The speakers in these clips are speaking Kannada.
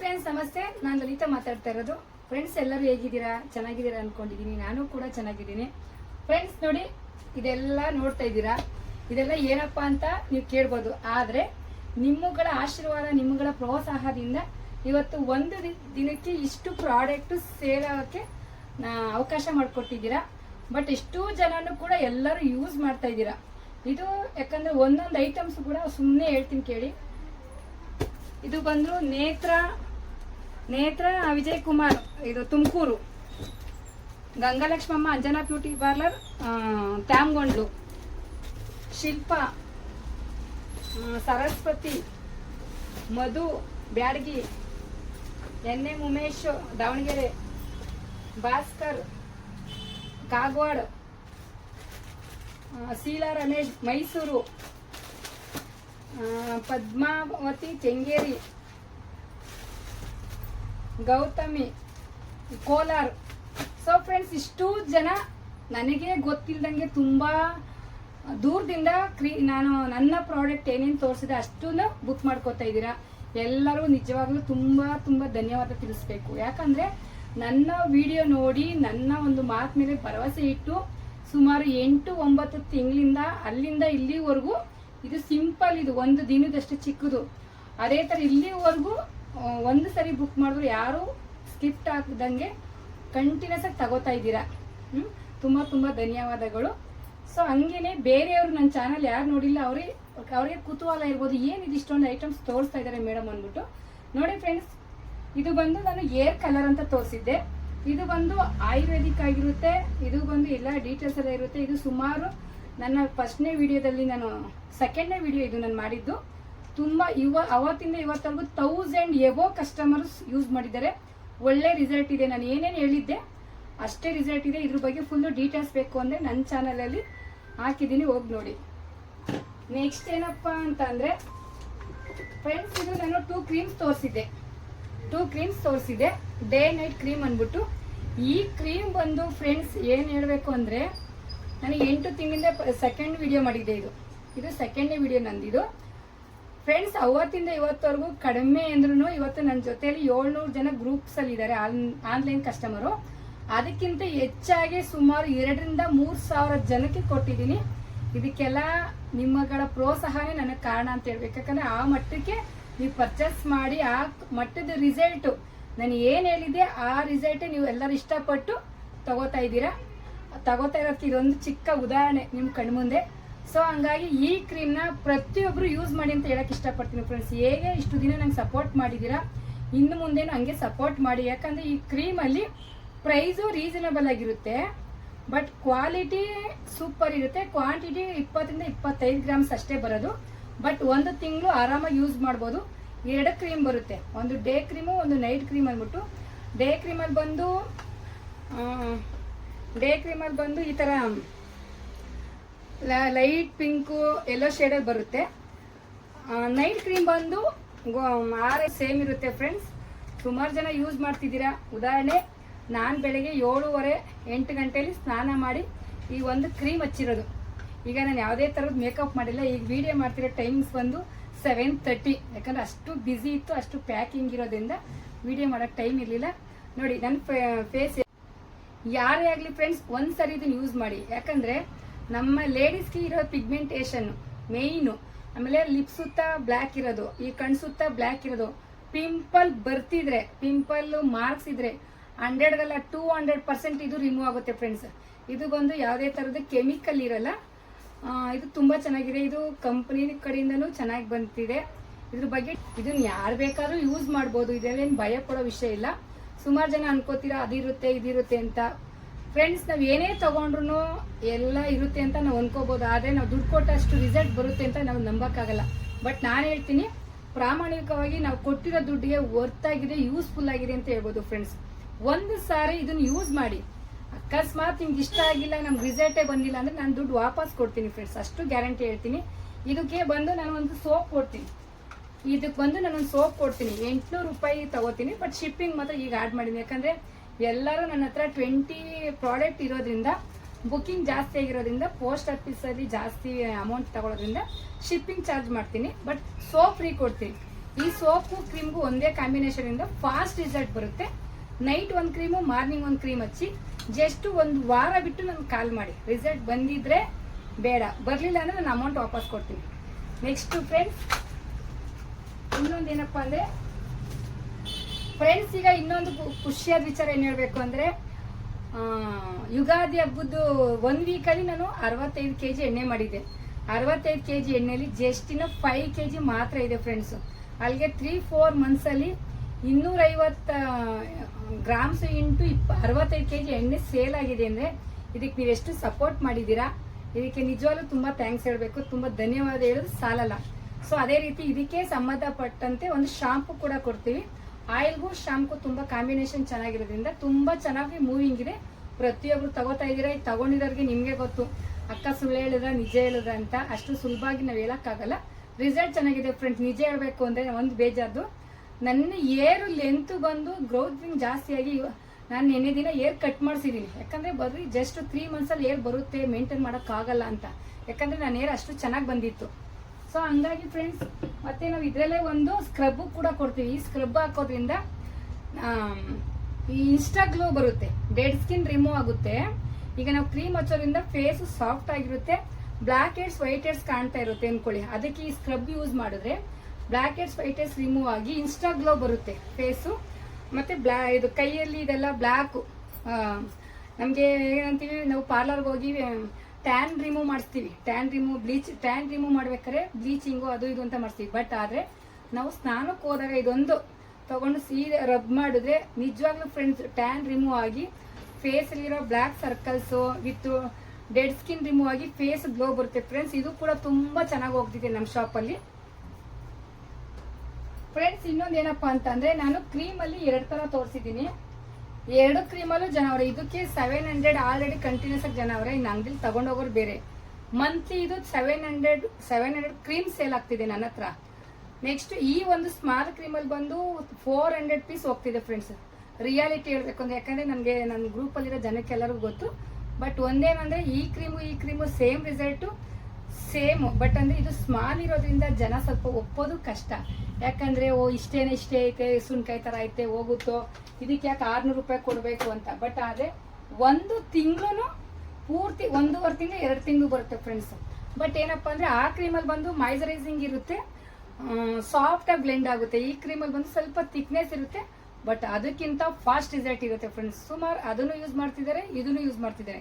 ಫ್ರೆಂಡ್ಸ್ ನಮಸ್ತೆ. ನಾನು ಲಲಿತಾ ಮಾತಾಡ್ತಾ ಇರೋದು. ಫ್ರೆಂಡ್ಸ್ ಎಲ್ಲರೂ ಹೇಗಿದ್ದೀರಾ? ಚೆನ್ನಾಗಿದ್ದೀರಾ ಅನ್ಕೊಂಡಿದ್ದೀನಿ. ನಾನು ಕೂಡ ಚೆನ್ನಾಗಿದ್ದೀನಿ. ಫ್ರೆಂಡ್ಸ್ ನೋಡಿ, ಇದೆಲ್ಲ ನೋಡ್ತಾ ಇದ್ದೀರಾ? ಇದೆಲ್ಲ ಏನಪ್ಪಾ ಅಂತ ನೀವು ಕೇಳ್ಬೋದು. ಆದರೆ, ನಿಮ್ಮಗಳ ಆಶೀರ್ವಾದ, ನಿಮ್ಮಗಳ ಪ್ರೋತ್ಸಾಹದಿಂದ ಇವತ್ತು ಒಂದು ದಿನಕ್ಕೆ ಇಷ್ಟು ಪ್ರಾಡಕ್ಟು ಸೇಲ್ ಆಗೋಕ್ಕೆ ಅವಕಾಶ ಮಾಡಿಕೊಟ್ಟಿದ್ದೀರಾ ಬಟ್ ಇಷ್ಟು ಜನನು ಕೂಡ ಎಲ್ಲರೂ ಯೂಸ್ ಮಾಡ್ತಾ ಇದ್ದೀರಾ. ಇದು ಯಾಕಂದ್ರೆ ಒಂದೊಂದು ಐಟಮ್ಸ್ ಕೂಡ ಸುಮ್ಮನೆ ಹೇಳ್ತೀನಿ ಕೇಳಿ. ಇದು ಬಂದ್ರು ನೇತ್ರ ನೇತ್ರ ವಿಜಯ್ ಕುಮಾರ್ ಇದು Tumakuru. Gangalakshmamma, Anjana beauty parlour Tyamagondlu. Shilpa Saraswati, Madhu, Byadgi N M Umesh, Davanagere, Bhaskar, Kagwad Sheela Ramesh, Mysuru Padmavati, Kengeri Gautami, Kolar. So friends ಇಷ್ಟು ಜನ ನನಗೆ ಗೊತ್ತಿಲ್ದಂಗೆ ತುಂಬ ದೂರದಿಂದ ಕ್ರೀ, ನಾನು ನನ್ನ ಪ್ರಾಡಕ್ಟ್ ಏನೇನು ತೋರಿಸಿದೆ ಅಷ್ಟನ್ನು ಬುಕ್ ಮಾಡ್ಕೋತಾ ಇದ್ದೀರಾ. ಎಲ್ಲರೂ ನಿಜವಾಗ್ಲೂ ತುಂಬ ತುಂಬ ಧನ್ಯವಾದ ತಿಳಿಸ್ಬೇಕು. ಯಾಕಂದ್ರೆ ನನ್ನ ವಿಡಿಯೋ ನೋಡಿ ನನ್ನ ಒಂದು ಮಾತು ಮೇಲೆ ಭರವಸೆ ಇಟ್ಟು ಸುಮಾರು ಎಂಟು, ಒಂಬತ್ತು ತಿಂಗಳಿಂದ ಅಲ್ಲಿಂದ ಇಲ್ಲಿವರೆಗೂ ಇದು ಸಿಂಪಲ್ ಇದು ಒಂದು ದಿನದಷ್ಟು ಚಿಕ್ಕದು. ಅದೇ ಥರ ಇಲ್ಲಿವರೆಗೂ ಒಂದು ಸರಿ ಬುಕ್ ಮಾಡಿದ್ರು ಯಾರು ಸ್ಕಿಪ್ಟ್ ಆಗದಂಗೆ ಕಂಟಿನ್ಯೂಸ್ ಆಗಿ ತಗೋತಾ ಇದ್ದೀರಾ. ಹ್ಮ್? ತುಂಬಾ ತುಂಬಾ ಧನ್ಯವಾದಗಳು. ಸೊ ಹಂಗೇನೆ ಬೇರೆಯವರು ನನ್ನ ಚಾನಲ್ ಯಾರು ನೋಡಿಲ್ಲ ಅವ್ರಿಗೆ ಅವ್ರಿಗೆ ಕುತೂಹಲ ಇರ್ಬೋದು. ಏನಿದು ಇಷ್ಟೊಂದು ಐಟಮ್ಸ್ ತೋರಿಸ್ತಾ ಇದ್ದಾರೆ ಮೇಡಮ್ ಅಂದ್ಬಿಟ್ಟು. ನೋಡಿ ಫ್ರೆಂಡ್ಸ್ ಇದು ಬಂದು ನಾನು ಏರ್ ಕಲರ್ ಅಂತ ತೋರಿಸಿದ್ದೆ. ಇದು ಬಂದು ಆಯುರ್ವೇದಿಕ್ ಆಗಿರುತ್ತೆ. ಇದು ಬಂದು ಎಲ್ಲ ಡೀಟೇಲ್ಸ್ ಎಲ್ಲ ಇರುತ್ತೆ. ಇದು ಸುಮಾರು ನನ್ನ ಫಸ್ಟ್ನೇ ವಿಡಿಯೋದಲ್ಲಿ ನಾನು ಸೆಕೆಂಡ್ನೇ ವಿಡಿಯೋ ಇದು ನಾನು ಮಾಡಿದ್ದು. ತುಂಬ ಇವ ಅವತ್ತಿಂದ ಇವತ್ತವರೆಗೂ ತೌಸಂಡ್ ಎಬೋ ಕಸ್ಟಮರ್ಸ್ ಯೂಸ್ ಮಾಡಿದ್ದಾರೆ. ಒಳ್ಳೆ ರಿಸಲ್ಟ್ ಇದೆ. ನಾನು ಏನೇನು ಹೇಳಿದ್ದೆ, ಅಷ್ಟೇ ರಿಸಲ್ಟ್ ಇದೆ. ಇದ್ರ ಬಗ್ಗೆ ಫುಲ್ಲು ಡೀಟೇಲ್ಸ್ ಬೇಕು ಅಂದರೆ ನನ್ನ ಚಾನಲಲ್ಲಿ ಹಾಕಿದ್ದೀನಿ. ಹೋಗಿ ನೋಡಿ. ನೆಕ್ಸ್ಟ್ ಏನಪ್ಪ ಅಂತ ಅಂದರೆ ಫ್ರೆಂಡ್ಸ್ ಇದು ನಾನು ಟೂ ಕ್ರೀಮ್ಸ್ ತೋರಿಸಿದ್ದೆ. ಟೂ ಕ್ರೀಮ್ಸ್ ತೋರಿಸಿದೆ ಡೇ ನೈಟ್ ಕ್ರೀಮ್ ಅಂದ್ಬಿಟ್ಟು. ಈ ಕ್ರೀಮ್ ಬಂದು ಫ್ರೆಂಡ್ಸ್ ಏನು ಹೇಳಬೇಕು ಅಂದರೆ ನನಗೆ ಎಂಟು ತಿಂಗಳಿಂದ ಸೆಕೆಂಡ್ ವಿಡಿಯೋ ಮಾಡಿದ್ದೆ ಇದು. ಇದು ಸೆಕೆಂಡ್ನೇ ವಿಡಿಯೋ ನಂದಿದು. ಫ್ರೆಂಡ್ಸ್ ಅವತ್ತಿಂದ ಇವತ್ತವರೆಗೂ ಕಡಿಮೆ ಅಂದ್ರೂ ಇವತ್ತು ನನ್ನ ಜೊತೆಯಲ್ಲಿ ಏಳ್ನೂರು ಜನ ಗ್ರೂಪ್ಸ್ ಅಲ್ಲಿ ಇದ್ದಾರೆ ಆನ್ಲೈನ್ ಕಸ್ಟಮರು ಅದಕ್ಕಿಂತ ಹೆಚ್ಚಾಗಿ ಸುಮಾರು ಎರಡರಿಂದ ಮೂರು ಸಾವಿರ ಜನಕ್ಕೆ ಕೊಟ್ಟಿದ್ದೀನಿ. ಇದಕ್ಕೆಲ್ಲ ನಿಮ್ಮಗಳ ಪ್ರೋತ್ಸಾಹನೇ ನನಗೆ ಕಾರಣ ಅಂತ ಹೇಳ್ಬೇಕು. ಯಾಕಂದ್ರೆ ಆ ಮಟ್ಟಕ್ಕೆ ನೀವು ಪರ್ಚೇಸ್ ಮಾಡಿ, ಆ ಮಟ್ಟದ ರಿಸಲ್ಟು ನಾನು ಏನು ಹೇಳಿದೆ ಆ ರಿಸಲ್ಟೇ ನೀವು ಎಲ್ಲರೂ ಇಷ್ಟಪಟ್ಟು ತಗೋತಾ ಇದ್ದೀರಾ. ತಗೋತಾ ಇರೋದಕ್ಕೆ ಇದೊಂದು ಚಿಕ್ಕ ಉದಾಹರಣೆ ನಿಮ್ಮ ಕಣ್ಮುಂದೆ. ಸೊ ಹಂಗಾಗಿ ಈ ಕ್ರೀಮ್ನ ಪ್ರತಿಯೊಬ್ಬರು ಯೂಸ್ ಮಾಡಿ ಅಂತ ಹೇಳಕ್ ಇಷ್ಟಪಡ್ತೀನಿ ಫ್ರೆಂಡ್ಸ್ ಹೇಗೆ ಇಷ್ಟು ದಿನ ನಂಗೆ ಸಪೋರ್ಟ್ ಮಾಡಿದ್ದೀರಾ ಇನ್ನು ಮುಂದೇನು ಹಂಗೆ ಸಪೋರ್ಟ್ ಮಾಡಿ. ಯಾಕಂದ್ರೆ ಈ ಕ್ರೀಮಲ್ಲಿ ಪ್ರೈಸು ರೀಸನಬಲ್ ಆಗಿರುತ್ತೆ. ಬಟ್ ಕ್ವಾಲಿಟಿ ಸೂಪರ್ ಇರುತ್ತೆ. ಕ್ವಾಂಟಿಟಿ ಇಪ್ಪತ್ತರಿಂದ ಇಪ್ಪತ್ತೈದು ಗ್ರಾಮ್ಸ್ ಅಷ್ಟೇ ಬರೋದು. ಬಟ್ ಒಂದು ತಿಂಗಳು ಆರಾಮಾಗಿ ಯೂಸ್ ಮಾಡ್ಬೋದು. ಎರಡು ಕ್ರೀಮ್ ಬರುತ್ತೆ. ಒಂದು ಡೇ ಕ್ರೀಮು ಒಂದು ನೈಟ್ ಕ್ರೀಮ್ ಅಂದ್ಬಿಟ್ಟು ಡೇ ಕ್ರೀಮಲ್ಲಿ ಬಂದು ಡೇ ಕ್ರೀಮಲ್ಲಿ ಬಂದು ಈ ಥರ ಲೈಟ್ ಪಿಂಕು ಎಲ್ಲೋ ಶೇಡಲ್ಲಿ ಬರುತ್ತೆ. ನೈಟ್ ಕ್ರೀಮ್ ಬಂದು ಆರೆ ಸೇಮ್ ಇರುತ್ತೆ ಫ್ರೆಂಡ್ಸ್ ಸುಮಾರು ಜನ ಯೂಸ್ ಮಾಡ್ತಿದ್ದೀರಾ? ಉದಾಹರಣೆ, ನಾನು ಬೆಳಗ್ಗೆ ಏಳುವರೆ, ಎಂಟು ಗಂಟೆಯಲ್ಲಿ ಸ್ನಾನ ಮಾಡಿ ಈ ಒಂದು ಕ್ರೀಮ್ ಹಚ್ಚಿರೋದು. ಈಗ ನಾನು ಯಾವುದೇ ಥರದ ಮೇಕಪ್ ಮಾಡಿಲ್ಲ. ಈಗ ವಿಡಿಯೋ ಮಾಡ್ತಿರೋ ಟೈಮಿಂಗ್ಸ್ ಬಂದು ಸೆವೆನ್ ತರ್ಟಿ ಯಾಕಂದ್ರೆ ಅಷ್ಟು ಬ್ಯುಸಿ ಇತ್ತು, ಅಷ್ಟು ಪ್ಯಾಕಿಂಗ್ ಇರೋದ್ರಿಂದ ವಿಡಿಯೋ ಮಾಡೋಕ್ಕೆ ಟೈಮ್ ಇರಲಿಲ್ಲ. ನೋಡಿ ನನ್ನ ಫೇಸ್ ಯಾರೇ ಆಗಲಿ ಫ್ರೆಂಡ್ಸ್ ಒಂದು ಸರಿ ಇದನ್ನ ಯೂಸ್ ಮಾಡಿ. ಯಾಕಂದ್ರೆ ನಮ್ಮ ಲೇಡೀಸ್ಗೆ ಇರೋ ಪಿಗ್ಮೆಂಟೇಷನ್ ಮೇಯ್ನು ಆಮೇಲೆ ಲಿಪ್ ಸುತ್ತ ಬ್ಲ್ಯಾಕ್ ಇರೋದು, ಈ ಕಣ್ ಸುತ್ತ ಬ್ಲ್ಯಾಕ್ ಇರೋದು. ಪಿಂಪಲ್ ಬರ್ತಿದ್ರೆ ಪಿಂಪಲ್ ಮಾರ್ಕ್ಸ್ ಇದ್ರೆ ಹಂಡ್ರೆಡ್ಗಲ್ಲ ಟೂ ಹಂಡ್ರೆಡ್ ಪರ್ಸೆಂಟ್ ಇದು ರಿಮೂವ್ ಆಗುತ್ತೆ ಫ್ರೆಂಡ್ಸ್ ಇದು ಬಂದು ಯಾವುದೇ ಥರದ ಕೆಮಿಕಲ್ ಇರಲ್ಲ. ಇದು ತುಂಬಾ ಚೆನ್ನಾಗಿದೆ. ಇದು ಕಂಪನಿ ಕಡೆಯಿಂದನೂ ಚೆನ್ನಾಗಿ ಬಂತಿದೆ ಇದ್ರ ಬಗ್ಗೆ ಇದನ್ನ ಯಾರು ಬೇಕಾದ್ರೂ ಯೂಸ್ ಮಾಡ್ಬೋದು. ಇದೇನು ಭಯ ಪಡೋ ವಿಷಯ ಇಲ್ಲ. ಸುಮಾರು ಜನ ಅನ್ಕೋತೀರಾ, ಅದಿರುತ್ತೆ, ಇದಿರುತ್ತೆ ಅಂತ. ಫ್ರೆಂಡ್ಸ್ ನಾವು ಏನೇ ತಗೊಂಡ್ರು ಎಲ್ಲ ಇರುತ್ತೆ ಅಂತ ನಾವು ಅನ್ಕೋಬಹುದು ಆದ್ರೆ ನಾವು ದುಡ್ಡು ಕೊಟ್ಟಷ್ಟು ರಿಸಲ್ಟ್ ಬರುತ್ತೆ ಅಂತ ನಾವು ನಂಬಕ್ಕಾಗಲ್ಲ. ಬಟ್ ನಾನು ಹೇಳ್ತೀನಿ, ಪ್ರಾಮಾಣಿಕವಾಗಿ ನಾವು ಕೊಟ್ಟಿರೋ ದುಡ್ಡಿಗೆ ವರ್ತ್ ಆಗಿದೆ ಯೂಸ್ಫುಲ್ ಆಗಿದೆ ಅಂತ ಹೇಳ್ಬೋದು ಫ್ರೆಂಡ್ಸ್ ಒಂದು ಸಾರಿ ಇದನ್ನ ಯೂಸ್ ಮಾಡಿ. ಅಕಸ್ಮಾತ್ ನಿಮ್ಗೆ ಇಷ್ಟ ಆಗಿಲ್ಲ, ನಮ್ಗೆ ರಿಸಲ್ಟೇ ಬಂದಿಲ್ಲ ಅಂದ್ರೆ ನಾನು ದುಡ್ಡು ವಾಪಸ್ ಕೊಡ್ತೀನಿ ಫ್ರೆಂಡ್ಸ್ ಅಷ್ಟು ಗ್ಯಾರಂಟಿ ಹೇಳ್ತೀನಿ. ಇದಕ್ಕೆ ಬಂದು ನಾನು ಒಂದು ಸೋಪ್ ಕೊಡ್ತೀನಿ. ಇದಕ್ಕೆ ಬಂದು ನಾನೊಂದು ಸೋಪ್ ಕೊಡ್ತೀನಿ. ಎಂಟುನೂರು ರೂಪಾಯಿ ತಗೋತೀನಿ ಬಟ್ ಶಿಪ್ಪಿಂಗ್ ಮಾತ್ರ ಈಗ ಆಡ್ ಮಾಡಿದ್ದೀನಿ ಯಾಕಂದ್ರೆ ಎಲ್ಲರೂ ನನ್ನ ಹತ್ರ ಟ್ವೆಂಟಿ ಪ್ರಾಡಕ್ಟ್ ಇರೋದ್ರಿಂದ ಬುಕಿಂಗ್ ಜಾಸ್ತಿ ಆಗಿರೋದ್ರಿಂದ ಪೋಸ್ಟ್ ಆಫೀಸಲ್ಲಿ ಜಾಸ್ತಿ ಅಮೌಂಟ್ ತಗೊಳ್ಳೋದ್ರಿಂದ ಶಿಪ್ಪಿಂಗ್ ಚಾರ್ಜ್ ಮಾಡ್ತೀನಿ. ಬಟ್ ಸೋಪ್ ಫ್ರೀ ಕೊಡ್ತೀನಿ. ಈ ಸೋಪು ಕ್ರೀಮ್ಗೂ ಒಂದೇ ಕಾಂಬಿನೇಷನ್ ಇಂದ ಫಾಸ್ಟ್ ರಿಸಲ್ಟ್ ಬರುತ್ತೆ. ನೈಟ್ ಒಂದು ಕ್ರೀಮು ಮಾರ್ನಿಂಗ್ ಒಂದು ಕ್ರೀಮ್ ಹಚ್ಚಿ ಜಸ್ಟ್ ಒಂದು ವಾರ ಬಿಟ್ಟು ನನ್ಗೆ ಕಾಲ್ ಮಾಡಿ. ರಿಸಲ್ಟ್ ಬಂದಿದ್ರೆ ಬೇಡ. ಬರಲಿಲ್ಲ ಅಂದರೆ ನಾನು ಅಮೌಂಟ್ ವಾಪಸ್ ಕೊಡ್ತೀನಿ. ನೆಕ್ಸ್ಟ್ ಫ್ರೆಂಡ್ಸ್ ಇನ್ನೊಂದು ಏನಪ್ಪ ಅಂದ್ರೆ ಫ್ರೆಂಡ್ಸ್ ಈಗ ಇನ್ನೊಂದು ಖುಷಿಯಾದ ವಿಚಾರ ಏನು ಹೇಳಬೇಕು ಅಂದರೆ ಯುಗಾದಿ ಹಬ್ಬದ್ದು ಒಂದು ವೀಕಲ್ಲಿ ನಾನು ಅರವತ್ತೈದು ಕೆ ಜಿ ಎಣ್ಣೆ ಮಾಡಿದ್ದೆ. ಅರವತ್ತೈದು ಕೆ ಜಿ ಎಣ್ಣೆಲಿ ಜಸ್ಟಿನ ಫೈವ್ ಕೆ ಜಿ ಮಾತ್ರ ಇದೆ ಫ್ರೆಂಡ್ಸು ಅಲ್ಲಿಗೆ ತ್ರೀ ಫೋರ್ ಮಂತ್ಸಲ್ಲಿ ಇನ್ನೂರೈವತ್ತು ಗ್ರಾಮ್ಸ್ ಇಂಟು ಇಪ್ಪ, ಅರವತ್ತೈದು ಕೆ ಜಿ ಎಣ್ಣೆ ಸೇಲ್ ಆಗಿದೆ ಅಂದರೆ ಇದಕ್ಕೆ ನೀವೆಷ್ಟು ಸಪೋರ್ಟ್ ಮಾಡಿದ್ದೀರಾ? ಇದಕ್ಕೆ ನಿಜವಾಗ್ಲೂ ತುಂಬ ಥ್ಯಾಂಕ್ಸ್ ಹೇಳಬೇಕು. ತುಂಬ ಧನ್ಯವಾದ ಹೇಳೋದು ಸಾಲಲ್ಲ. ಸೊ ಅದೇ ರೀತಿ ಇದಕ್ಕೆ ಸಂಬಂಧಪಟ್ಟಂತೆ ಒಂದು ಶಾಂಪು ಕೂಡ ಕೊಡ್ತೀವಿ. ಆಯಿಲ್ಗೂ ಶಾಂಪು ತುಂಬ ಕಾಂಬಿನೇಷನ್ ಚೆನ್ನಾಗಿರೋದ್ರಿಂದ ತುಂಬ ಚೆನ್ನಾಗಿ ಮೂವಿಂಗ್ ಇದೆ. ಪ್ರತಿಯೊಬ್ರು ತಗೋತಾ ಇದ್ದೀರಾ? ತಗೊಂಡಿರೋರಿಗೆ ನಿಮಗೆ ಗೊತ್ತು. ಅಕ್ಕ ಸುಳ್ಳು ಹೇಳಿದ್ರ, ನಿಜ ಹೇಳಿದ್ರ ಅಂತ. ಅಷ್ಟು ಸುಲಭವಾಗಿ ನಾವು ಹೇಳೋಕ್ಕಾಗಲ್ಲ. ರಿಸಲ್ಟ್ ಚೆನ್ನಾಗಿದೆ ಫ್ರೆಂಡ್ ನಿಜ ಹೇಳಬೇಕು ಅಂದರೆ ಒಂದು ಬೇಜಾರ್ದು. ನನ್ನ ಏರು ಲೆಂತ್ ಬಂದು ಗ್ರೋತಿಂಗ್ ಜಾಸ್ತಿಯಾಗಿ ನಾನು ನಿನ್ನೆ ದಿನ ಏರ್ ಕಟ್ ಮಾಡಿಸಿದ್ದೀನಿ ಯಾಕಂದರೆ ಬರೀ ಜಸ್ಟ್ ತ್ರೀ ಮಂತ್ಸಲ್ಲಿ ಏರ್ ಬರುತ್ತೆ ಮೇಂಟೈನ್ ಮಾಡೋಕ್ಕಾಗಲ್ಲ ಅಂತ. ಯಾಕಂದರೆ ನಾನು ಏರ್ ಅಷ್ಟು ಚೆನ್ನಾಗಿ ಬಂದಿತ್ತು. ಸೊ ಹಂಗಾಗಿ ಫ್ರೆಂಡ್ಸ್ ಮತ್ತೆ ನಾವು ಇದರಲ್ಲೇ ಒಂದು ಸ್ಕ್ರಬ್ಬು ಕೂಡ ಕೊಡ್ತೀವಿ. ಈ ಸ್ಕ್ರಬ್ ಹಾಕೋದ್ರಿಂದ ಈ ಇನ್ಸ್ಟಾ ಗ್ಲೋ ಬರುತ್ತೆ. ಡೆಡ್ ಸ್ಕಿನ್ ರಿಮೂವ್ ಆಗುತ್ತೆ. ಈಗ ನಾವು ಕ್ರೀಮ್ ಹಚ್ಚೋದ್ರಿಂದ ಫೇಸ್ ಸಾಫ್ಟ್ ಆಗಿರುತ್ತೆ. ಬ್ಲ್ಯಾಕ್ ಹೆಡ್ಸ್ ವೈಟ್ ಹೆಡ್ಸ್ ಕಾಣ್ತಾ ಇರುತ್ತೆ ಅನ್ಕೊಳ್ಳಿ. ಅದಕ್ಕೆ ಈ ಸ್ಕ್ರಬ್ ಯೂಸ್ ಮಾಡಿದ್ರೆ blackheads whiteheads remove ಆಗಿ ಇನ್ಸ್ಟಾ ಗ್ಲೋ ಬರುತ್ತೆ ಫೇಸು ಮತ್ತೆ ಬ್ಲಾ, ಇದು ಕೈಯಲ್ಲಿ ಇದೆಲ್ಲ ಬ್ಲ್ಯಾಕು ನಮಗೆ ಏನಂತೀವಿ, ನಾವು ಪಾರ್ಲರ್ಗೆ ಹೋಗಿ ಟ್ಯಾನ್ ರಿಮೂವ್ ಮಾಡಿಸ್ತೀವಿ. Tan remove bleach tan remove ಮಾಡ್ಬೇಕಾದ್ರೆ ಬ್ಲೀಚಿಂಗು ಅದು ಇದು ಅಂತ ಮಾಡಿಸ್ತೀವಿ. ಬಟ್ ಆದರೆ ನಾವು ಸ್ನಾನಕ್ಕೆ ಹೋದಾಗ ಇದೊಂದು ತಗೊಂಡು ಸೀರೆ ರಬ್ ಮಾಡಿದ್ರೆ ನಿಜವಾಗ್ಲೂ ಫ್ರೆಂಡ್ಸ್ ಟ್ಯಾನ್ ರಿಮೂವ್ ಆಗಿ ಫೇಸಲ್ಲಿರೋ black circles with dead skin remove ಆಗಿ ಫೇಸ್ ಗ್ಲೋ ಬರುತ್ತೆ. ಫ್ರೆಂಡ್ಸ್ ಇದು ಕೂಡ ತುಂಬ ಚೆನ್ನಾಗಿ ಹೋಗ್ತಿದೆ ನಮ್ಮ ಶಾಪಲ್ಲಿ ಫ್ರೆಂಡ್ಸ್ ಇನ್ನೊಂದು ಏನಪ್ಪ ಅಂತಂದ್ರೆ ನಾನು ಕ್ರೀಮ್ ಅಲ್ಲಿ ಎರಡು ತರ ತೋರಿಸಿದ್ದೀನಿ. ಎರಡು ಕ್ರೀಮಲ್ಲೂ ಅವ್ರೆ ಇದಕ್ಕೆ ಸೆವೆನ್ ಹಂಡ್ರೆಡ್ ಆಲ್ರೆಡಿ ಕಂಟಿನ್ಯೂಸ್ ಆಗಿ ಜನ ಅವ್ರೆ ಇನ್ನು ಅಂಗಡಿಲಿ ತಗೊಂಡೋಗೋರು ಬೇರೆ. ಮಂತ್ಲಿ ಇದು seven hundred seven hundred cream sale ಆಗ್ತಿದೆ ನನ್ನ ಹತ್ರ. ನೆಕ್ಸ್ಟ್ ಈ ಒಂದು ಸ್ಮಾಲ್ ಕ್ರೀಮಲ್ಲಿ ಬಂದು ಫೋರ್ ಹಂಡ್ರೆಡ್ ಪೀಸ್ ಹೋಗ್ತಿದೆ ಫ್ರೆಂಡ್ಸ್ ರಿಯಾಲಿಟಿ ಹೇಳ್ಬೇಕು ಅಂದ್ರೆ, ಯಾಕಂದ್ರೆ ನನಗೆ ನನ್ನ ಗ್ರೂಪಲ್ಲಿರೋ ಜನಕ್ಕೆಲ್ಲರಿಗೂ ಗೊತ್ತು. ಬಟ್ ಒಂದೇನಂದ್ರೆ, ಈ ಕ್ರೀಮು ಈ cream same result same but ಅಂದ್ರೆ ಇದು ಸ್ಮಾಲ್ ಇರೋದ್ರಿಂದ ಜನ ಸ್ವಲ್ಪ ಒಪ್ಪೋದು ಕಷ್ಟ. ಯಾಕಂದ್ರೆ, ಓ, ಇಷ್ಟೇನೆ ಇಷ್ಟೇ ಐತೆ, ಸುಣ್ಕಾಯಿ ತರ ಐತೆ, ಹೋಗುತ್ತೋ, ಇದಕ್ಕೆ ಯಾಕೆ ಆರ್ನೂರು ರೂಪಾಯಿ ಕೊಡಬೇಕು ಅಂತ. ಬಟ್ ಆದ್ರೆ, ಒಂದು ತಿಂಗಳು ಪೂರ್ತಿ ಒಂದೂವರೆ ತಿಂಗಳು, ಎರಡು ತಿಂಗಳು ಬರುತ್ತೆ ಫ್ರೆಂಡ್ಸ್ ಬಟ್ ಏನಪ್ಪ ಅಂದ್ರೆ, ಆ ಕ್ರೀಮಲ್ಲಿ ಬಂದು ಮಾಯ್ಸರೈಸಿಂಗ್ ಇರುತ್ತೆ. ಸಾಫ್ಟ್ ಆಗಿ ಬ್ಲೆಂಡ್ ಆಗುತ್ತೆ. ಈ ಕ್ರೀಮಲ್ಲಿ ಬಂದು ಸ್ವಲ್ಪ ಥಿಕ್ನೆಸ್ ಇರುತ್ತೆ. ಬಟ್ ಅದಕ್ಕಿಂತ ಫಾಸ್ಟ್ ರಿಸಲ್ಟ್ ಇರುತ್ತೆ ಫ್ರೆಂಡ್ಸ್ ಸುಮಾರು ಅದನ್ನು ಯೂಸ್ ಮಾಡ್ತಿದ್ದಾರೆ, ಇದನ್ನು ಯೂಸ್ ಮಾಡ್ತಿದ್ದಾರೆ.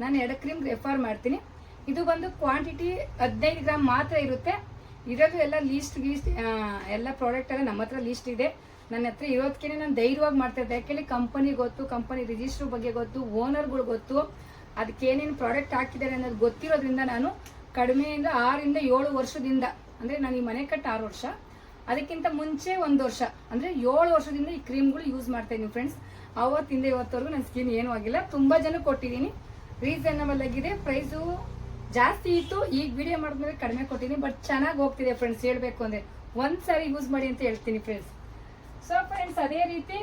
ನಾನು ಎರಡು ಕ್ರೀಮ್ ರೆಫರ್ ಮಾಡ್ತೀನಿ. ಇದು ಬಂದು ಕ್ವಾಂಟಿಟಿ ಹದಿನೈದು ಗ್ರಾಮ್ ಮಾತ್ರ ಇರುತ್ತೆ. ಇದರಲ್ಲೂ ಎಲ್ಲ ಲೀಸ್ಟ್ ಗೀಸ್ಟ್ ಎಲ್ಲ ಪ್ರಾಡಕ್ಟ್ ಎಲ್ಲ ನಮ್ಮ ಹತ್ರ ಲೀಸ್ಟ್ ಇದೆ. ನನ್ನ ಹತ್ರ ಇರೋದಕ್ಕೆ ನಾನು ಧೈರ್ಯವಾಗಿ ಮಾಡ್ತಾ ಇದ್ದೆ. ಯಾಕೆಂದ್ರೆ ಕಂಪನಿ ಗೊತ್ತು ಕಂಪನಿ ರಿಜಿಸ್ಟ್ರ್ ಬಗ್ಗೆ ಗೊತ್ತು ಓನರ್ಗಳು ಗೊತ್ತು. ಅದಕ್ಕೆ ಏನೇನು ಪ್ರಾಡಕ್ಟ್ ಹಾಕಿದ್ದಾರೆ ಅನ್ನೋದು ಗೊತ್ತಿರೋದ್ರಿಂದ ನಾನು ಕಡಿಮೆಯಿಂದ ಆರಿಂದ ಏಳು ವರ್ಷದಿಂದ, ಅಂದರೆ ನಾನು ಈ ಮನೆ ಕಟ್ಟ ಆರು ವರ್ಷ. ಅದಕ್ಕಿಂತ ಮುಂಚೆ ಒಂದು ವರ್ಷ, ಅಂದರೆ ಏಳು ವರ್ಷದಿಂದ ಈ ಕ್ರೀಮ್ಗಳು ಯೂಸ್ ಮಾಡ್ತಾ ಇದ್ದೀನಿ ಫ್ರೆಂಡ್ಸ್ ಅವತ್ತಿಂದ ಇವತ್ತವರೆಗೂ ನನ್ನ ಸ್ಕಿನ್ ಏನೂ ಆಗಿಲ್ಲ. ತುಂಬ ಜನ ಕೊಟ್ಟಿದ್ದೀನಿ. ರೀಸನಬಲ್ ಆಗಿದೆ. ಪ್ರೈಸು ಜಾಸ್ತಿ ಇತ್ತು, ಈಗ ವಿಡಿಯೋ ಮಾಡಿದ್ಮೇಲೆ ಕಡಿಮೆ ಕೊಟ್ಟಿನಿ ಬಟ್ ಚೆನ್ನಾಗಿ ಹೋಗ್ತಿದೆ ಫ್ರೆಂಡ್ಸ್ ಹೇಳಬೇಕು ಅಂದರೆ. ಒಂದು ಸಾರಿ ಯೂಸ್ ಮಾಡಿ ಅಂತ ಹೇಳ್ತೀನಿ ಫ್ರೆಂಡ್ಸ್ ಸೊ ಫ್ರೆಂಡ್ಸ್ ಅದೇ ರೀತಿ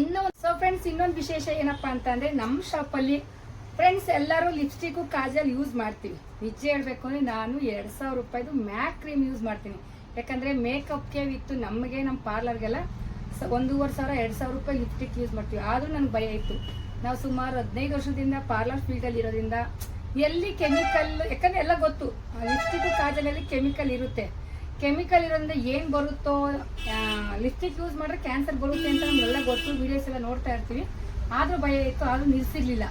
ಇನ್ನು ಸೊ ಫ್ರೆಂಡ್ಸ್ ಇನ್ನೊಂದು ವಿಶೇಷ ಏನಪ್ಪಾ ಅಂತಂದರೆ ನಮ್ಮ ಶಾಪಲ್ಲಿ ಫ್ರೆಂಡ್ಸ್ ಎಲ್ಲರೂ ಲಿಪ್ಸ್ಟಿಕ್ಕು ಕಾಜಲ್ ಯೂಸ್ ಮಾಡ್ತೀವಿ. ನಿಜ ಹೇಳ್ಬೇಕು ಅಂದ್ರೆ ನಾನು ಎರಡ್ ಸಾವಿರ ರೂಪಾಯಿದು ಮ್ಯಾಕ್ ಕ್ರೀಮ್ ಯೂಸ್ ಮಾಡ್ತೀನಿ. ಯಾಕಂದ್ರೆ ಮೇಕಪ್ಗೆ ಇತ್ತು ನಮಗೆ ನಮ್ಮ ಪಾರ್ಲರ್ಗೆಲ್ಲ ಸ- ಒಂದೂವರೆ ಸಾವಿರ, ಎರಡು ಸಾವಿರ ರೂಪಾಯಿ ಲಿಪ್ಸ್ಟಿಕ್ ಯೂಸ್ ಮಾಡ್ತೀವಿ. ಆದ್ರೂ ನನಗೆ ಭಯ ಇತ್ತು. ನಾವು ಸುಮಾರು ಹದಿನೈದು ವರ್ಷದಿಂದ ಪಾರ್ಲರ್ ಫೀಲ್ಡಲ್ಲಿ ಇರೋದ್ರಿಂದ ಎಲ್ಲಿ ಕೆಮಿಕಲ್ ಯಾಕಂದ್ರೆ ಎಲ್ಲ ಗೊತ್ತು. ಲಿಪ್ಸ್ಟಿಕ್ ಕಾಜಲಲ್ಲಿ ಕೆಮಿಕಲ್ ಇರುತ್ತೆ. ಕೆಮಿಕಲ್ ಇರೋದ್ರಿಂದ ಏನು ಬರುತ್ತೋ ಲಿಪ್ಸ್ಟಿಕ್ ಯೂಸ್ ಮಾಡಿದ್ರೆ ಕ್ಯಾನ್ಸರ್ ಬರುತ್ತೆ ಅಂತ ನಮಗೆಲ್ಲ ಗೊತ್ತು. ವಿಡಿಯೋಸ್ ಎಲ್ಲ ನೋಡ್ತಾ ಇರ್ತೀವಿ. ಆದ್ರೂ ಭಯ ಇತ್ತು, ಆದ್ರೂ ನಿಲ್ಸಿರ್ಲಿಲ್ಲ.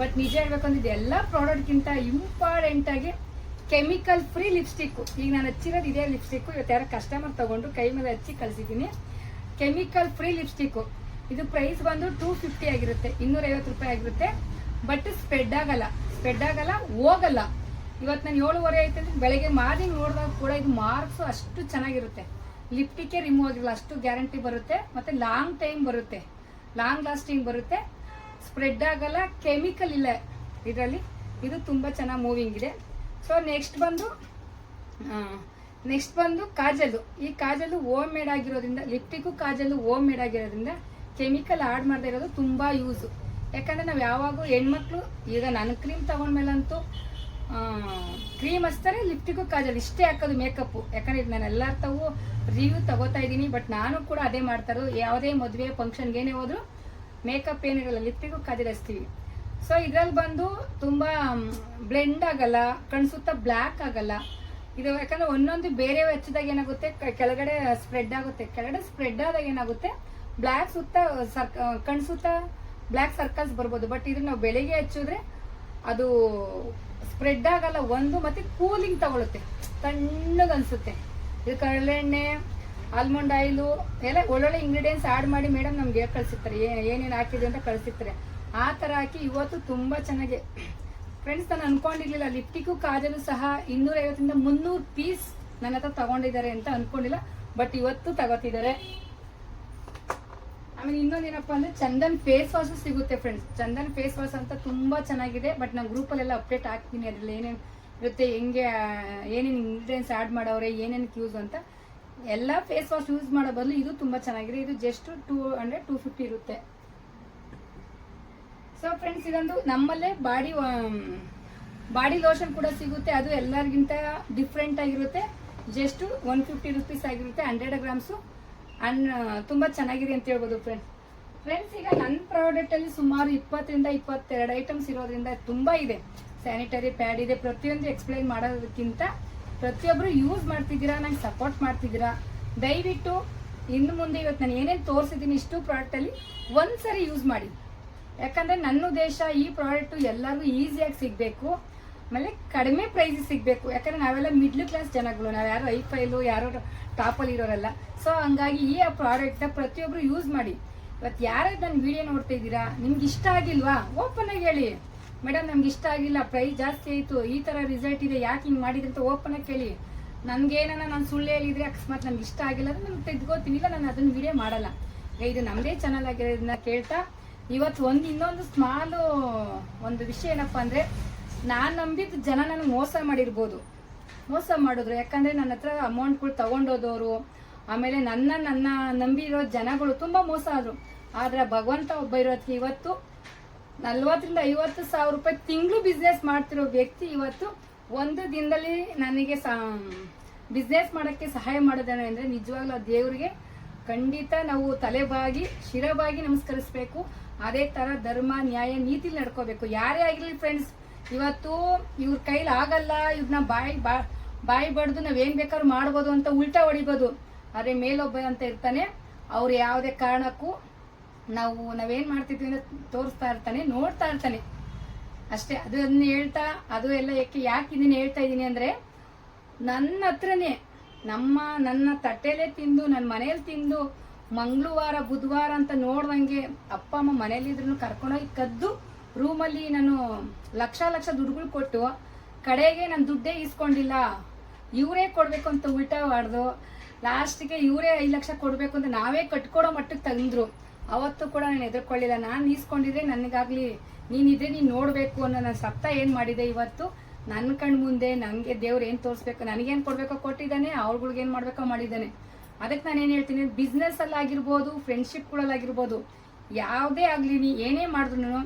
ಬಟ್ ನಿಜ ಹೇಳ್ಬೇಕಂದ್ರೆ ಇದೆಲ್ಲ ಪ್ರಾಡಕ್ಟ್ಗಿಂತ ಇಂಪಾರ್ಟೆಂಟ್ ಆಗಿ ಕೆಮಿಕಲ್ ಫ್ರೀ ಲಿಪ್ಸ್ಟಿಕ್ ಈಗ ನಾನು ಹಚ್ಚಿರೋದು ಇದೇ ಲಿಪ್ಸ್ಟಿಕ್ ಇವತ್ತು ಯಾರೋ ಕಸ್ಟಮರ್ ತಗೊಂಡು ಕೈ ಮೇಲೆ ಹಚ್ಚಿ ಕಳಿಸಿದ್ದೀನಿ. ಕೆಮಿಕಲ್ ಫ್ರೀ ಲಿಪ್ಸ್ಟಿಕ್ ಇದು ಪ್ರೈಸ್ ಬಂದು ಟೂ ಫಿಫ್ಟಿ ಆಗಿರುತ್ತೆ, ಇನ್ನೂರೈವತ್ತು ರೂಪಾಯಿ ಆಗಿರುತ್ತೆ. ಬಟ್ ಸ್ಪ್ರೆಡ್ ಆಗಲ್ಲ. ಸ್ಪ್ರೆಡ್ ಆಗಲ್ಲ ಹೋಗಲ್ಲ. ಇವತ್ತು ನಾನು ಏಳುವರೆ ಆಯ್ತು ಅಂದರೆ ಬೆಳಗ್ಗೆ ಮಾರ್ನಿಂಗ್ ನೋಡಿದಾಗ ಕೂಡ ಇದು ಮಾರ್ಕ್ಸ್ ಅಷ್ಟು ಚೆನ್ನಾಗಿರುತ್ತೆ. ಲಿಪ್ಟಿಕ್ಕೆ ರಿಮೂವ್ ಆಗಿಲ್ಲ ಅಷ್ಟು ಗ್ಯಾರಂಟಿ ಬರುತ್ತೆ. ಮತ್ತೆ ಲಾಂಗ್ ಟೈಮ್ ಬರುತ್ತೆ. ಲಾಂಗ್ ಲಾಸ್ಟಿಂಗ್ ಬರುತ್ತೆ. ಸ್ಪ್ರೆಡ್ ಆಗಲ್ಲ ಕೆಮಿಕಲ್ ಇಲ್ಲ ಇದರಲ್ಲಿ. ಇದು ತುಂಬ ಚೆನ್ನಾಗಿ ಮೂವಿಂಗ್ ಇದೆ. ಸೊ ನೆಕ್ಸ್ಟ್ ಬಂದು ನೆಕ್ಸ್ಟ್ ಬಂದು ಕಾಜಲ್ಲು. ಈ ಕಾಜಲು ಓಮ್ ಮೇಡ್ ಆಗಿರೋದ್ರಿಂದ, ಲಿಪ್ಟಿಕ್ಕು ಕಾಜಲ್ಲು ಓಮ್ ಮೇಡ್ ಆಗಿರೋದ್ರಿಂದ ಕೆಮಿಕಲ್ ಆಡ್ ಮಾಡದೇ ಇರೋದು ತುಂಬ ಯೂಸು ಯಾಕಂದ್ರೆ ನಾವು ಯಾವಾಗೂ ಹೆಣ್ಮಕ್ಳು, ಈಗ ನಾನು ಕ್ರೀಮ್ ತಗೊಂಡ್ಮೇಲಂತೂ ಕ್ರೀಮ್ ಹಚ್ತಾರೆ ಲಿಪ್ಟಿಕ್ಕು ಕಾಜಲ್, ಇಷ್ಟೇ ಹಾಕೋದು ಮೇಕಪ್ಪು ಯಾಕಂದ್ರೆ ಇದು ನಾನು ಎಲ್ಲರ ತಾವು ರಿವ್ಯೂ ತಗೋತಾ ಇದ್ದೀನಿ ಬಟ್ ನಾನು ಕೂಡ ಅದೇ ಮಾಡ್ತಾರೋ ಯಾವುದೇ ಮದುವೆ ಫಂಕ್ಷನ್ಗೆ ಏನೇ ಹೋದ್ರು ಮೇಕಪ್ ಏನಿರಲ್ಲ ಲಿಪ್ಟಿಗೂ ಕಾಜಲ್ ಹಚ್ತೀವಿ. ಸೊ ಇದ್ರಲ್ಲಿ ಬಂದು ತುಂಬ ಬ್ಲೆಂಡ್ ಆಗಲ್ಲ ಕಣ್ಸುತ್ತ ಬ್ಲ್ಯಾಕ್ ಆಗಲ್ಲ. ಇದು ಯಾಕಂದ್ರೆ ಒಂದೊಂದು ಬೇರೆ ಹಚ್ಚಿದಾಗ ಏನಾಗುತ್ತೆ ಕೆಳಗಡೆ ಸ್ಪ್ರೆಡ್ ಆಗುತ್ತೆ. ಕೆಳಗಡೆ ಸ್ಪ್ರೆಡ್ ಆದಾಗ ಏನಾಗುತ್ತೆ ಬ್ಲ್ಯಾಕ್ ಸುತ್ತ, ಸರ್ಕ ಕಣ್ಸುತ್ತ ಬ್ಲ್ಯಾಕ್ ಸರ್ಕಲ್ಸ್ ಬರ್ಬೋದು. ಬಟ್ ಇದನ್ನ ನಾವು ಬೆಳಿಗ್ಗೆ ಹಚ್ಚಿದ್ರೆ ಅದು ಸ್ಪ್ರೆಡ್ ಆಗಲ್ಲ. ಒಂದು ಮತ್ತೆ ಕೂಲಿಂಗ್ ತಗೊಳುತ್ತೆ. ತಣ್ಣಗೆ ಅನ್ಸುತ್ತೆ. ಇದು ಕಡಲೆಣ್ಣೆ ಆಲ್ಮಂಡ್ ಆಯಿಲು ಎಲ್ಲ ಒಳ್ಳೊಳ್ಳೆ ಇಂಗ್ರೀಡಿಯೆಂಟ್ಸ್ ಆ್ಯಡ್ ಮಾಡಿ ಮೇಡಮ್ ನಮ್ಗೆ ಕಳಿಸಿರ್ತಾರೆ? ಏನೇನು ಹಾಕಿದೆ ಅಂತ ಕಳಿಸಿರ್ತಾರೆ. ಆ ಥರ ಹಾಕಿ ಇವತ್ತು ತುಂಬ ಚೆನ್ನಾಗಿ. ಫ್ರೆಂಡ್ಸ್ ನಾನು ಅನ್ಕೊಂಡಿರ್ಲಿಲ್ಲ. ಲಿಪ್ಟಿಕ್ಕು ಕಾಜಲು ಸಹ ಇನ್ನೂರೈವತ್ತರಿಂದ ಮುನ್ನೂರು ಪೀಸ್ ನನ್ನ ಹತ್ರ ತಗೊಂಡಿದ್ದಾರೆ ಅಂತ ಅನ್ಕೊಂಡಿಲ್ಲ. ಬಟ್ ಇವತ್ತು ತಗೋತಿದ್ದಾರೆ. ಆಮೇಲೆ ಇನ್ನೊಂದೇನಪ್ಪ ಅಂದ್ರೆ ಚಂದನ್ ಫೇಸ್ ವಾಶ್ ಸಿಗುತ್ತೆ ಫ್ರೆಂಡ್ಸ್ ಚಂದನ್ ಫೇಸ್ ವಾಶ್ ಅಂತ ತುಂಬಾ ಚೆನ್ನಾಗಿದೆ ಬಟ್ ನಾನು ಗ್ರೂಪಲ್ಲೆಲ್ಲ ಅಪ್ಡೇಟ್ ಹಾಕ್ತೀನಿ. ಅದ್ರಲ್ಲಿ ಏನೇನು ಇರುತ್ತೆ, ಹೆಂಗೆ ಏನೇನು ಇಂಗ್ರೀಡಿಯೆಂಟ್ಸ್ ಆ್ಯಡ್ ಮಾಡೋರೆ ಏನೇನಕ್ಕೆ ಯೂಸ್ ಅಂತ ಎಲ್ಲ ಫೇಸ್ ವಾಶ್ ಯೂಸ್ ಮಾಡೋ ಬದಲು ಇದು ತುಂಬಾ ಚೆನ್ನಾಗಿದೆ. ಇದು just two hundred two fifty ಇರುತ್ತೆ. ಸೊ ಫ್ರೆಂಡ್ಸ್ ಇದೊಂದು ನಮ್ಮಲ್ಲೇ ಬಾಡಿ ಬಾಡಿ ಲೋಷನ್ ಕೂಡ ಸಿಗುತ್ತೆ. ಅದು ಎಲ್ಲರಿಗಿಂತ ಡಿಫ್ರೆಂಟ್ ಆಗಿರುತ್ತೆ. ಜಸ್ಟ್ ಒನ್ ಫಿಫ್ಟಿ ರುಪೀಸ್ ಆಗಿರುತ್ತೆ ಹಂಡ್ರೆಡ್ ಗ್ರಾಮ್ಸು ಅಂಡ್ ತುಂಬ ಚೆನ್ನಾಗಿದೆ ಅಂತ ಹೇಳ್ಬೋದು ಫ್ರೆಂಡ್ಸ್ ಫ್ರೆಂಡ್ಸ್ ಈಗ ನನ್ನ ಪ್ರಾಡಕ್ಟಲ್ಲಿ ಸುಮಾರು ಇಪ್ಪತ್ತರಿಂದ ಇಪ್ಪತ್ತೆರಡು ಐಟಮ್ಸ್ ಇರೋದ್ರಿಂದ ತುಂಬ ಇದೆ. ಸ್ಯಾನಿಟರಿ ಪ್ಯಾಡ್ ಇದೆ. ಪ್ರತಿಯೊಂದು ಎಕ್ಸ್ಪ್ಲೈನ್ ಮಾಡೋದಕ್ಕಿಂತ ಪ್ರತಿಯೊಬ್ಬರು ಯೂಸ್ ಮಾಡ್ತಿದ್ದೀರಾ, ನಂಗೆ ಸಪೋರ್ಟ್ ಮಾಡ್ತಿದ್ದೀರಾ? ದಯವಿಟ್ಟು ಇನ್ನು ಮುಂದೆ ಇವತ್ತು ನಾನು ಏನೇನು ತೋರಿಸಿದ್ದೀನಿ ಇಷ್ಟು ಪ್ರಾಡಕ್ಟಲ್ಲಿ ಒಂದ್ಸರಿ ಯೂಸ್ ಮಾಡಿ. ಯಾಕಂದ್ರೆ ನನ್ನ ಉದ್ದೇಶ ಈ ಪ್ರಾಡಕ್ಟ್ ಎಲ್ಲರಿಗೂ ಈಸಿಯಾಗಿ ಸಿಗಬೇಕು. ಆಮೇಲೆ ಕಡಿಮೆ ಪ್ರೈಸ್ ಸಿಗಬೇಕು. ಯಾಕಂದ್ರೆ ನಾವೆಲ್ಲ ಮಿಡ್ಲ್ ಕ್ಲಾಸ್ ಜನಗಳು, ನಾವು ಯಾರು ಐ ಫೈಲು ಯಾರು ಟಾಪಲ್ಲಿ ಇರೋರಲ್ಲ. ಸೊ ಹಂಗಾಗಿ ಈ ಪ್ರಾಡಕ್ಟ್ನ ಪ್ರತಿಯೊಬ್ಬರು ಯೂಸ್ ಮಾಡಿ. ಇವತ್ತು ಯಾರು ನನ್ನ ವಿಡಿಯೋ ನೋಡ್ತಾ ಇದ್ದೀರಾ? ನಿಮ್ಗೆ ಇಷ್ಟ ಆಗಿಲ್ವಾ? ಓಪನ್ ಆಗಿ ಹೇಳಿ. ಮೇಡಮ್ ನಮ್ಗೆ ಇಷ್ಟ ಆಗಿಲ್ಲ. ಪ್ರೈಸ್ ಜಾಸ್ತಿ ಆಯಿತು. ಈ ಥರ ರಿಸಲ್ಟ್ ಇದೆ. ಯಾಕೆ ಹಿಂಗೆ ಮಾಡಿದ್ರೆ ಅಂತ ಓಪನ್ ಆಗಿ ಕೇಳಿ. ಏನನ್ನ ನಾನು ಸುಳ್ಳು ಹೇಳಿದ್ರೆ ಅಕಸ್ಮಾತ್ ನಮ್ಗೆ ಇಷ್ಟ ಆಗಿಲ್ಲ ಅಂದ್ರೆ ನಾನು ತೆಗೆದುಕೋತೀನಿ. ಇಲ್ಲ, ನಾನು ಅದನ್ನ ವಿಡಿಯೋ ಮಾಡಲ್ಲ. ಇದು ನಮ್ಮದೇ ಚಾನಲ್ ಆಗಿರೋದನ್ನ ಕೇಳ್ತಾ ಇವತ್ತು ಒಂದು ಇನ್ನೊಂದು ಸ್ಮಾಲು ಒಂದು ವಿಷಯ ಏನಪ್ಪ ಅಂದರೆ ನಾನು ನಂಬಿದ ಜನ ನನಗೆ ಮೋಸ ಮಾಡಿರ್ಬೋದು. ಮೋಸ ಮಾಡಿದ್ರು. ಯಾಕಂದರೆ ನನ್ನ ಹತ್ರ ಅಮೌಂಟ್ಗಳು ತಗೊಂಡೋದವರು, ಆಮೇಲೆ ನನ್ನ ನನ್ನ ನಂಬಿರೋ ಜನಗಳು ತುಂಬ ಮೋಸ ಆದರು. ಆದರೆ ಭಗವಂತ ಒಬ್ಬ ಇರೋದಕ್ಕೆ ಇವತ್ತು ನಲ್ವತ್ತರಿಂದ ಐವತ್ತು ಸಾವಿರ ರೂಪಾಯಿ ತಿಂಗಳು ಬಿಸ್ನೆಸ್ ಮಾಡ್ತಿರೋ ವ್ಯಕ್ತಿ ಇವತ್ತು ಒಂದು ದಿನದಲ್ಲಿ ನನಗೆ ಬಿಸ್ನೆಸ್ ಮಾಡೋಕ್ಕೆ ಸಹಾಯ ಮಾಡೋದೇನೆ ಅಂದರೆ ನಿಜವಾಗ್ಲೂ ಆ ದೇವರಿಗೆ ಖಂಡಿತ ನಾವು ತಲೆಬಾಗಿ ಶಿರಬಾಗಿ ನಮಸ್ಕರಿಸಬೇಕು. ಅದೇ ಥರ ಧರ್ಮ, ನ್ಯಾಯ, ನೀತಿಲಿ ನಡ್ಕೋಬೇಕು. ಯಾರೇ ಆಗಿರಲಿ ಫ್ರೆಂಡ್ಸ್ ಇವತ್ತು ಇವ್ರ ಕೈಲಿ ಆಗಲ್ಲ ಇವ್ರನ್ನ ಬಾಯಿ ಬಾ, ಬಾಯಿ ಬಡ್ದು ನಾವೇನು ಬೇಕಾದ್ರೂ ಮಾಡ್ಬೋದು ಅಂತ ಉಲ್ಟಾ ಹೊಡಿಬೋದು. ಆದರೆ ಮೇಲೊಬ್ಬ ಅಂತ ಇರ್ತಾನೆ, ಅವ್ರು ಯಾವುದೇ ಕಾರಣಕ್ಕೂ ನಾವು, ನಾವೇನು ಮಾಡ್ತಿದ್ವಿ ಅಂತ ತೋರಿಸ್ತಾ ಇರ್ತಾನೆ, ನೋಡ್ತಾ ಇರ್ತಾನೆ. ಅಷ್ಟೇ, ಅದನ್ನ ಹೇಳ್ತಾ, ಅದು ಎಲ್ಲ ಯಾಕೆ ಯಾಕೆ ಇದನ್ನ ಹೇಳ್ತಾ ಇದ್ದೀನಿ ಅಂದರೆ, ನನ್ನ ಹತ್ರನೇ, ನಮ್ಮ, ನನ್ನ ತಟ್ಟೆಲೆ ತಿಂದು ನನ್ನ ಮನೇಲಿ ತಿಂದು, ಮಂಗಳವಾರ, ಬುಧವಾರ ಅಂತ ನೋಡ್ದಂಗೆ ಅಪ್ಪ, ಅಮ್ಮ ಮನೇಲಿದ್ರು ಕರ್ಕೊಂಡೋಗಿ ಕದ್ದು ರೂಮಲ್ಲಿ ನಾನು ಲಕ್ಷ ಲಕ್ಷ ದುಡ್ಡುಗಳು ಕೊಟ್ಟು ಕಡೆಗೆ ನಾನು ದುಡ್ಡೇ ಇಸ್ಕೊಂಡಿಲ್ಲ ಇವರೇ ಕೊಡಬೇಕು ಅಂತ ಉಲ್ಟಾ ಮಾಡ್ದು, ಲಾಸ್ಟಿಗೆ ಇವರೇ ಐದು ಲಕ್ಷ ಕೊಡಬೇಕು ಅಂತ ನಾವೇ ಕಟ್ಕೊಡೋ ಮಟ್ಟಕ್ಕೆ ತಂದ್ರು. ಅವತ್ತು ಕೂಡ ನಾನು ಎದುರ್ಕೊಳ್ಳಿಲ್ಲ ನಾನು ಈಸ್ಕೊಂಡಿದ್ರೆ ನನಗಾಗ್ಲಿ ನೀನಿದ್ರೆ ನೀನು ನೋಡಬೇಕು ಅನ್ನೋ ನನ್ನ ಸಪ್ತ ಏನು ಮಾಡಿದೆ ಇವತ್ತು? ನನ್ನ ಕಣ್ ಮುಂದೆ ನನಗೆ ದೇವ್ರು ಏನು ತೋರಿಸ್ಬೇಕು, ನನಗೇನು ಕೊಡಬೇಕೋ ಕೊಟ್ಟಿದ್ದಾನೆ ಅವ್ರಗಳಿಗೇನು ಮಾಡಬೇಕೋ ಮಾಡಿದ್ದಾನೆ. ಅದಕ್ಕೆ ನಾನು ಏನು ಹೇಳ್ತೀನಿ ಬಿಸ್ನೆಸ್ ಅಲ್ಲಾಗಿರ್ಬೋದು ಫ್ರೆಂಡ್ಶಿಪ್ಗಳಲ್ಲಾಗಿರ್ಬೋದು ಯಾವುದೇ ಆಗಲಿ ನೀ ಏನೇ ಮಾಡಿದ್ರು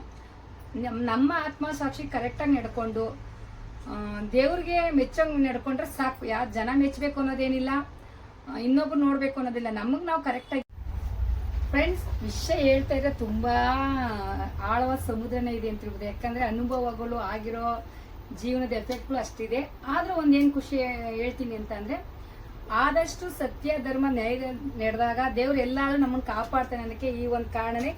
ನಮ್ಮ ಆತ್ಮ ಸಾಕ್ಷಿ ಕರೆಕ್ಟಾಗಿ ನಡ್ಕೊಂಡು ದೇವ್ರಿಗೆ ಮೆಚ್ಚಂಗೆ ನಡ್ಕೊಂಡ್ರೆ ಸಾಕು. ಯಾ ಜನ ಮೆಚ್ಚಬೇಕು ಅನ್ನೋದೇನಿಲ್ಲ. ಇನ್ನೊಬ್ರು ನೋಡಬೇಕು ಅನ್ನೋದಿಲ್ಲ. ನಮಗೆ ನಾವು ಕರೆಕ್ಟಾಗಿ ಫ್ರೆಂಡ್ಸ್ ವಿಷಯ ಹೇಳ್ತಾ ಇದ್ರೆ ತುಂಬಾ ಆಳವಾದ ಸಮುದ್ರನೇ ಇದೆ ಅಂತ ಹೇಳ್ಬೋದು. ಯಾಕಂದ್ರೆ ಅನುಭವಗಳು ಆಗಿರೋ ಜೀವನದ ಎಫೆಕ್ಟ್ಗಳು ಅಷ್ಟಿದೆ. ಆದ್ರೂ ಒಂದೇನು ಖುಷಿ ಹೇಳ್ತೀನಿ ಅಂತಂದ್ರೆ ಆದಷ್ಟು ಸತ್ಯ, ಧರ್ಮ ನಡೆದಾಗ ದೇವ್ರು ಎಲ್ಲಾದ್ರೂ ನಮ್ಮನ್ನು ಕಾಪಾಡ್ತಾನೆ ಅನ್ನಕ್ಕೆ ಈ ಒಂದು ಕಾರಣನೇ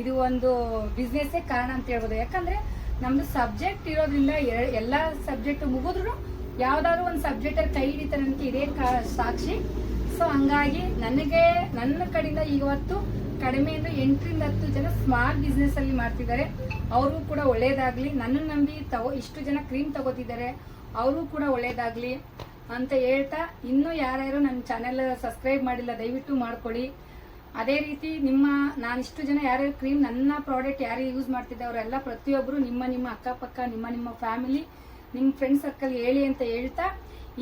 ಇದು ಒಂದು ಬಿಸ್ನೆಸ್ಸೇ ಕಾರಣ ಅಂತ ಹೇಳ್ಬೋದು. ಯಾಕಂದ್ರೆ ನಮ್ದು ಸಬ್ಜೆಕ್ಟ್ ಇರೋದ್ರಿಂದ ಎಲ್ಲ ಸಬ್ಜೆಕ್ಟ್ ಮುಗಿದ್ರು ಯಾವ್ದಾದ್ರು ಒಂದು ಸಬ್ಜೆಕ್ಟ್ ಅಲ್ಲಿ ಕೈ ಹಿಡಿತಾರೆ ಅಂತ ಇದೇ ಸಾಕ್ಷಿ. ಸೊ ಹಂಗಾಗಿ ನನಗೆ, ನನ್ನ ಕಡೆಯಿಂದ ಇವತ್ತು ಕಡಿಮೆ ಅಂದ್ರೆ ಎಂಟರಿಂದ ಹತ್ತು ಜನ ಸ್ಮಾಲ್ ಬಿಸ್ನೆಸ್ ಅಲ್ಲಿ ಮಾಡ್ತಿದ್ದಾರೆ. ಅವ್ರಿಗೂ ಕೂಡ ಒಳ್ಳೇದಾಗ್ಲಿ. ನನ್ನ ನಂಬಿ ತಗೋ, ಇಷ್ಟು ಜನ ಕ್ರೀಮ್ ತಗೋತಿದ್ದಾರೆ. ಅವ್ರಿಗೂ ಕೂಡ ಒಳ್ಳೇದಾಗ್ಲಿ ಅಂತ ಹೇಳ್ತಾ ಇನ್ನೂ ಯಾರ್ಯಾರು ನನ್ನ ಚಾನೆಲ್ ಸಬ್ಸ್ಕ್ರೈಬ್ ಮಾಡಿಲ್ಲ, ದಯವಿಟ್ಟು ಮಾಡ್ಕೊಳ್ಳಿ. ಅದೇ ರೀತಿ ನಿಮ್ಮ, ನಾನು ಇಷ್ಟು ಜನ ಯಾರ್ಯಾರು ಕ್ರೀಮ್ ನನ್ನ ಪ್ರಾಡಕ್ಟ್ ಯಾರು ಯೂಸ್ ಮಾಡ್ತಿದ್ದೆ, ಅವರೆಲ್ಲ ಪ್ರತಿಯೊಬ್ಬರು ನಿಮ್ಮ ನಿಮ್ಮ ಅಕ್ಕಪಕ್ಕ, ನಿಮ್ಮ ನಿಮ್ಮ ಫ್ಯಾಮಿಲಿ ನಿಮ್ಮ ಫ್ರೆಂಡ್ ಸರ್ಕಲ್ ಹೇಳಿ ಅಂತ ಹೇಳ್ತಾ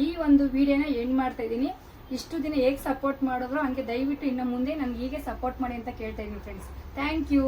ಈ ಒಂದು ವಿಡಿಯೋನ ಎಂಡ್ ಮಾಡ್ತಾ ಇದ್ದೀನಿ. ಇಷ್ಟು ದಿನ ಹೇಗೆ ಸಪೋರ್ಟ್ ಮಾಡಿದ್ರು, ಹಂಗೆ ದಯವಿಟ್ಟು ಇನ್ನು ಮುಂದೆ ನನಗೆ ಹೀಗೆ ಸಪೋರ್ಟ್ ಮಾಡಿ ಅಂತ ಕೇಳ್ತಾ ಇದ್ದೀನಿ ಫ್ರೆಂಡ್ಸ್ ಥ್ಯಾಂಕ್ ಯು